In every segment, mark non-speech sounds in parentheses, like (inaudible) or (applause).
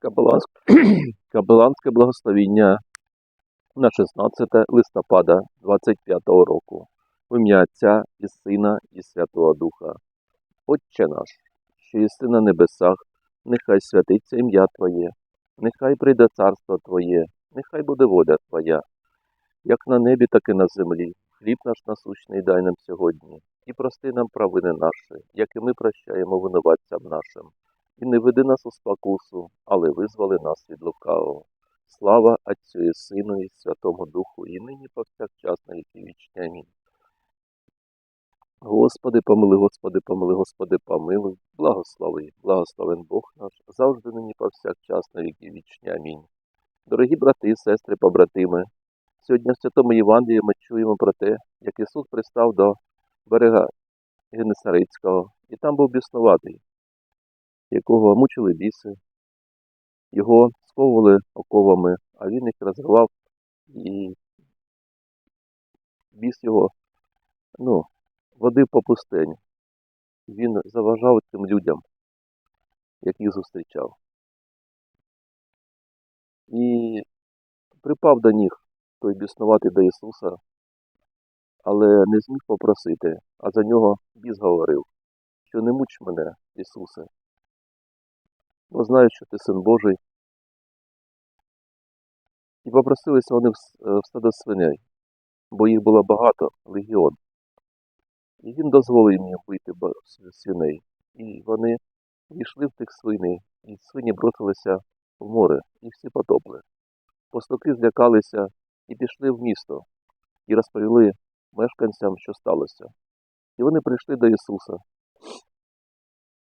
Капеланськ... (clears throat) Капеланське благословіння на 16 листопада 25 року. В ім'я Отця і Сина і Святого Духа. Отче наш, що єси на небесах, нехай святиться ім'я Твоє, нехай прийде царство Твоє, нехай буде воля Твоя, як на небі, так і на землі. Хліб наш насущний дай нам сьогодні, і прости нам провини наші, як і ми прощаємо винуватцям нашим. І не веди нас у спокусу, але визволи нас від лукавого. Слава Отцю і Сину і Святому Духу, і нині повсякчас на віки вічні. Амінь. Господи, помили, Господи, помили, Господи, помилуй, благослови, благословен Бог наш, завжди нині повсякчас на віки вічні. Амінь. Дорогі брати, сестри, побратими, сьогодні в Святому Євангелії ми чуємо про те, як Ісус пристав до берега Генесарицького, і там був біснуватий, якого мучили біси, його сковували оковами, а він їх розривав і біс його, ну, водив по пустині. Він заважав цим людям, яких зустрічав. І припав до ніг той біснуватий до Ісуса, але не зміг попросити, а за нього біс говорив, що не муч мене, Ісусе, бо знаю, що ти син Божий. І попросилися вони в с- е, стадо свиней, бо їх було багато, легіон. І він дозволив їм ба- свиней. І вони війшли в тих свиней, і свині бросилися в море, і всі потопли. Пастухи злякалися і пішли в місто, і розповіли мешканцям, що сталося. І вони прийшли до Ісуса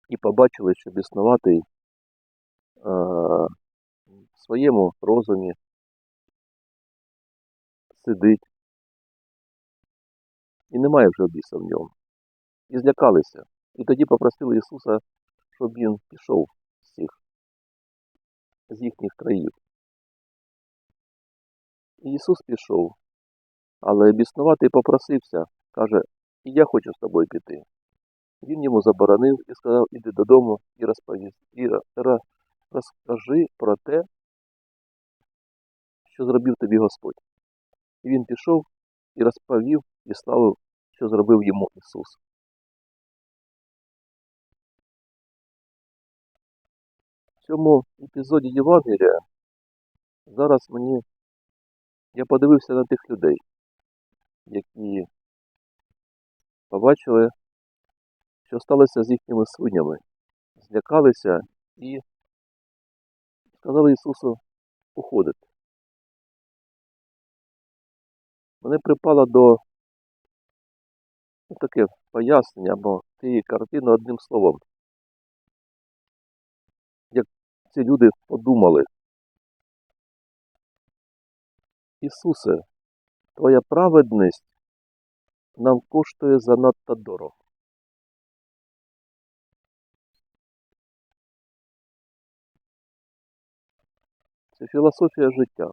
і побачили, що біснуватий в своєму розумі сидить, і немає вже біса в ньому. І злякалися. І тоді попросили Ісуса, щоб він пішов з цих, з їхніх країв. І Ісус пішов, але біснуватий попросився, каже, і я хочу з тобою піти. Він йому заборонив і сказав, іди додому і розповість, і розкажи про те, що зробив тобі Господь. І він пішов і розповів і славив, що зробив йому Ісус. В цьому епізоді Євангелія зараз мені я подивився на тих людей, які побачили, що сталося з їхніми свинями, злякалися і сказали Ісусу уходити. Мене припало до ну, таке пояснення або тієї картини одним словом. Як ці люди подумали, Ісусе, Твоя праведність нам коштує занадто дорого. Це філософія життя.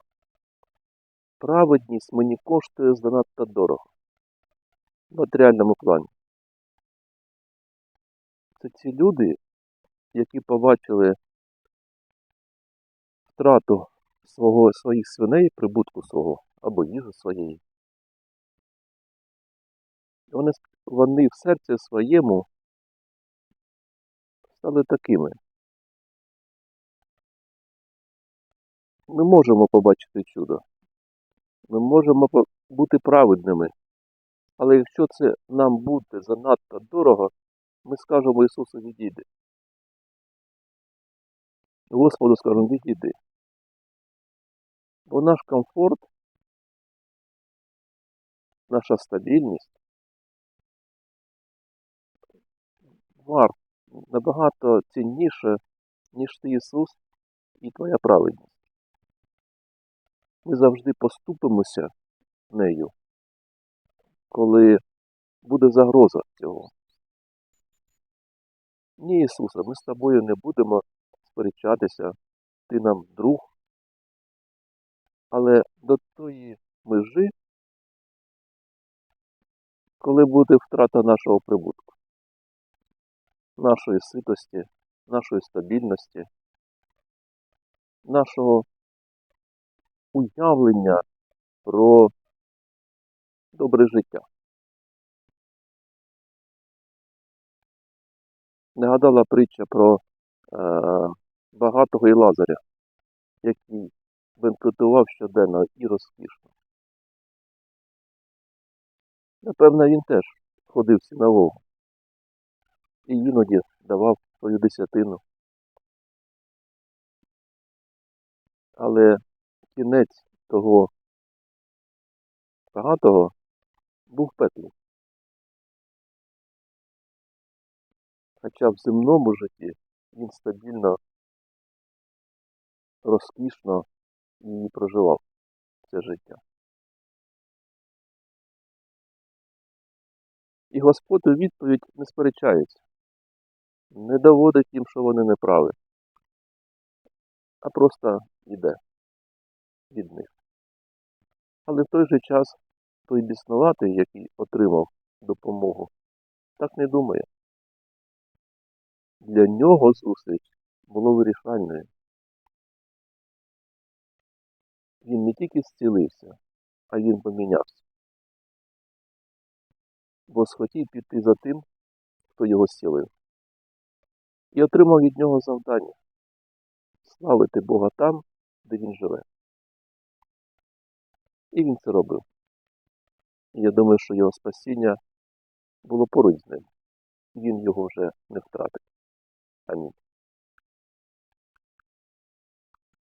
Праведність мені коштує занадто дорого в матеріальному плані. Це ці люди, які побачили втрату свого, своїх свиней, прибутку свого або їжі своєї. Вони, вони в серці своєму стали такими. Ми можемо побачити чудо. Ми можемо бути праведними. Але якщо це нам буде занадто дорого, ми скажемо Ісусу відійди. Господу скажемо відійди. Бо наш комфорт, наша стабільність вар набагато цінніше, ніж ти Ісус і твоя праведність. Ми завжди поступимося нею, коли буде загроза цього. Ні, Ісусе, ми з тобою не будемо сперечатися, ти нам друг, але до тої межі, коли буде втрата нашого прибутку, нашої ситості, нашої стабільності, нашого уявлення про добре життя. Нагадала притча про е, багатого і Лазаря, який бенкетував щоденно і розкішно. Напевно, він теж ходив в синагогу і іноді давав свою десятину. Але кінець того багатого був пеклі. Хоча в земному житті він стабільно, розкішно і проживав це життя. І Господь у відповідь не сперечається, не доводить їм, що вони неправі, а просто йде від них. Але в той же час той біснуватий, який отримав допомогу, так не думає. Для нього зустріч було вирішальною. Він не тільки зцілився, а він помінявся. Бо схотів піти за тим, хто його зцілив. І отримав від нього завдання славити Бога там, де він живе. І він це робив. Я думаю, що його спасіння було поруч з ним. Він його вже не втратить. Амінь.